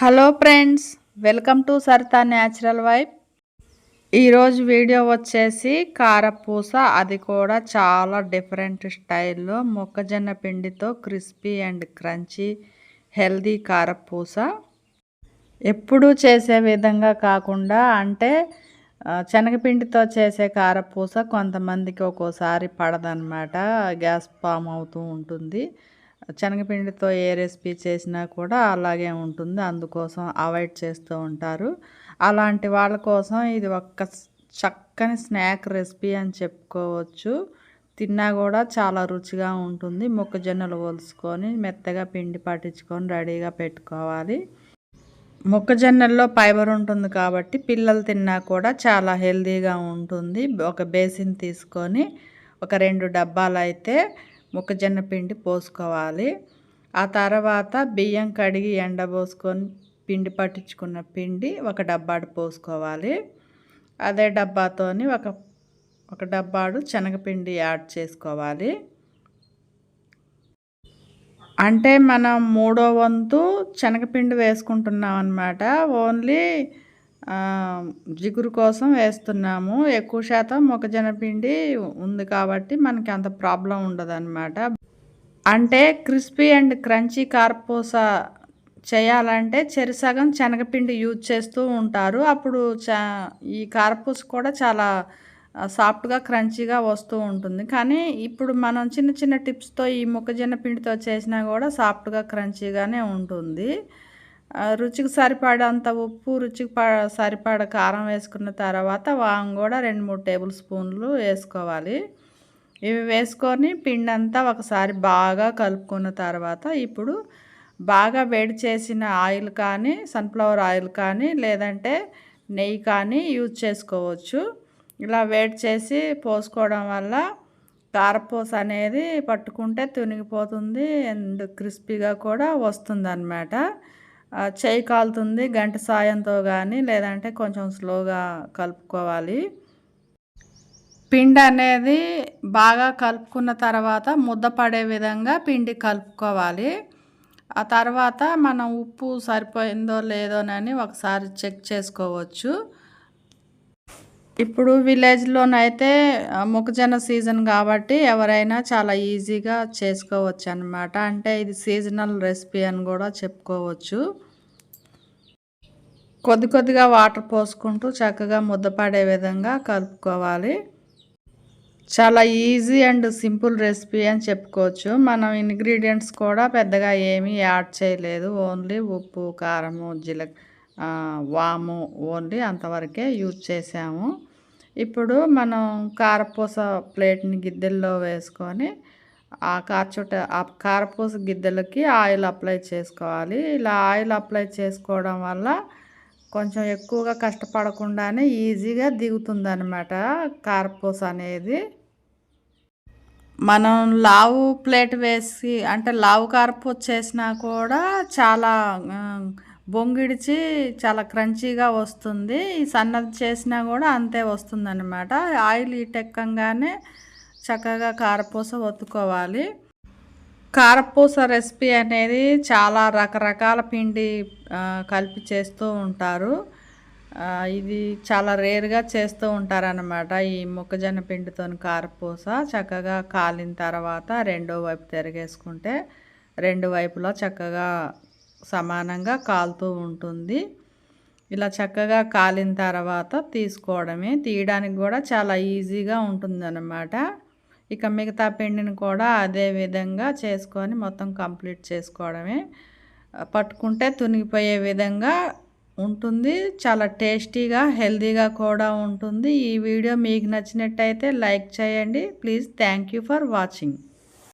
Hello friends welcome to Saritha natural wife ఈరోజు video వచ్చేసి కారపూస అది కూడా చాలా డిఫరెంట్ స్టైల్లో మొక్కజొన్న పిండితో క్రిస్పీ అండ్ క్రంచీ హెల్దీ కారపూస. ఎప్పుడూ చేసే విధంగా కాకుండా అంటే శనగపిండితో చేసే కారపూస కొంతమందికి ఒక్కోసారి పడదనమాట గ్యాస్ ఫామ్ అవుతూ ఉంటుంది. శనగపిండితో ఏ రెసిపీ చేసినా కూడా అలాగే ఉంటుంది. అందుకోసం అవాయిడ్ చేస్తూ ఉంటారు. అలాంటి వాళ్ళ కోసం ఇది ఒక్క చక్కని స్నాక్ రెసిపీ అని చెప్పుకోవచ్చు. తిన్నా కూడా చాలా రుచిగా ఉంటుంది. మొక్కజొన్నలు ఒలుసుకొని మెత్తగా పిండి పట్టించుకొని రెడీగా పెట్టుకోవాలి. మొక్కజొన్నల్లో ఫైబర్ ఉంటుంది కాబట్టి పిల్లలు తిన్నా కూడా చాలా హెల్తీగా ఉంటుంది. ఒక బేసిన్ తీసుకొని ఒక రెండు డబ్బాలు అయితే మొక్కజొన్న పిండి పోసుకోవాలి. ఆ తర్వాత బియ్యం కడిగి ఎండబోసుకొని పిండి పట్టించుకున్న పిండి ఒక డబ్బాడు పోసుకోవాలి. అదే డబ్బాతోని ఒక ఒక డబ్బాడు శనగపిండి యాడ్ చేసుకోవాలి. అంటే మనం మూడో వంతు శనగపిండి వేసుకుంటున్నాం అనమాట ఓన్లీ జిగురు కోసం వేస్తున్నాము. ఎక్కువ శాతం మొక్కజొన్న పిండి ఉంది కాబట్టి మనకి అంత ప్రాబ్లం ఉండదన్నమాట. అంటే క్రిస్పీ అండ్ క్రంచీ కార్పూస చేయాలంటే చెరిసగం శనగపిండి యూజ్ చేస్తూ ఉంటారు. అప్పుడు చా ఈ కార్పూస కూడా చాలా సాఫ్ట్గా క్రంచీగా వస్తూ ఉంటుంది. కానీ ఇప్పుడు మనం చిన్న చిన్న టిప్స్తో ఈ మొక్కజొన్న పిండితో చేసినా కూడా సాఫ్ట్గా క్రంచీగానే ఉంటుంది. రుచికి సరిపడంత ఉప్పు రుచికి సరిపడ కారం వేసుకున్న తర్వాత వాం కూడా రెండు మూడు టేబుల్ స్పూన్లు వేసుకోవాలి. ఇవి వేసుకొని పిండి అంతా ఒకసారి బాగా కలుపుకున్న తర్వాత ఇప్పుడు బాగా వేడి చేసిన ఆయిల్ కానీ సన్ఫ్లవర్ ఆయిల్ కానీ లేదంటే నెయ్యి కానీ యూజ్ చేసుకోవచ్చు. ఇలా వేడి చేసి పోసుకోవడం వల్ల కారపూస అనేది పట్టుకుంటే తునిగిపోతుంది అండ్ క్రిస్పీగా కూడా వస్తుంది అన్నమాట చేయి కాలుతుంది గంట సాయంతో కానీ లేదంటే కొంచెం స్లోగా కలుపుకోవాలి. పిండి అనేది బాగా కలుపుకున్న తర్వాత ముద్ద పడే విధంగా పిండి కలుపుకోవాలి. ఆ తర్వాత మనం ఉప్పు సరిపోయిందో లేదోనని ఒకసారి చెక్ చేసుకోవచ్చు. ఇప్పుడు విలేజ్లోనైతే మొక్కజొన్న సీజన్ కాబట్టి ఎవరైనా చాలా ఈజీగా చేసుకోవచ్చు అనమాట అంటే ఇది సీజనల్ రెసిపీ అని కూడా చెప్పుకోవచ్చు. కొద్ది కొద్దిగా వాటర్ పోసుకుంటూ చక్కగా ముద్దపడే విధంగా కలుపుకోవాలి. చాలా ఈజీ అండ్ సింపుల్ రెసిపీ అని చెప్పుకోవచ్చు. మనం ఇంగ్రీడియంట్స్ కూడా పెద్దగా ఏమీ యాడ్ చేయలేదు. ఓన్లీ ఉప్పు కారము జీలక వాము ఓన్లీ అంతవరకే యూజ్ చేసాము. ఇప్పుడు మనం కారపూస ప్లేట్ని గిద్దెల్లో వేసుకొని ఆ కార్చుట ఆ కారపూస గిద్దెలకి ఆయిల్ అప్లై చేసుకోవాలి. ఇలా ఆయిల్ అప్లై చేసుకోవడం వల్ల కొంచెం ఎక్కువగా కష్టపడకుండానే ఈజీగా దిగుతుందనమాట కారపూస అనేది. మనం లావు ప్లేట్ వేసి అంటే లావు కారపూస చేసినా కూడా చాలా బొంగిడిచి చాలా క్రంచీగా వస్తుంది. ఈ సన్నది చేసినా కూడా అంతే వస్తుందన్నమాట. ఆయిల్ ఇటెక్కంగానే చక్కగా కారపూస ఒత్తుకోవాలి. కారపూస రెసిపీ అనేది చాలా రకరకాల పిండి కలిపి చేస్తూ ఉంటారు. ఇది చాలా రేర్గా చేస్తూ ఉంటారనమాట ఈ మొక్కజొన్న పిండితో కారపూస. చక్కగా కాలిన తర్వాత రెండో వైపు తిరగేసుకుంటే రెండు వైపులా చక్కగా సమానంగా కాలుతూ ఉంటుంది. ఇలా చక్కగా కాలిన తర్వాత తీసుకోవడమే. తీయడానికి కూడా చాలా ఈజీగా ఉంటుందన్నమాట. ఇక మిగతా పిండిని కూడా అదే విధంగా చేసుకొని మొత్తం కంప్లీట్ చేసుకోవడమే. పట్టుకుంటే తునిగిపోయే విధంగా ఉంటుంది. చాలా టేస్టీగా హెల్తీగా కూడా ఉంటుంది. ఈ వీడియో మీకు నచ్చినట్టయితే లైక్ చేయండి. Please thank you for watching.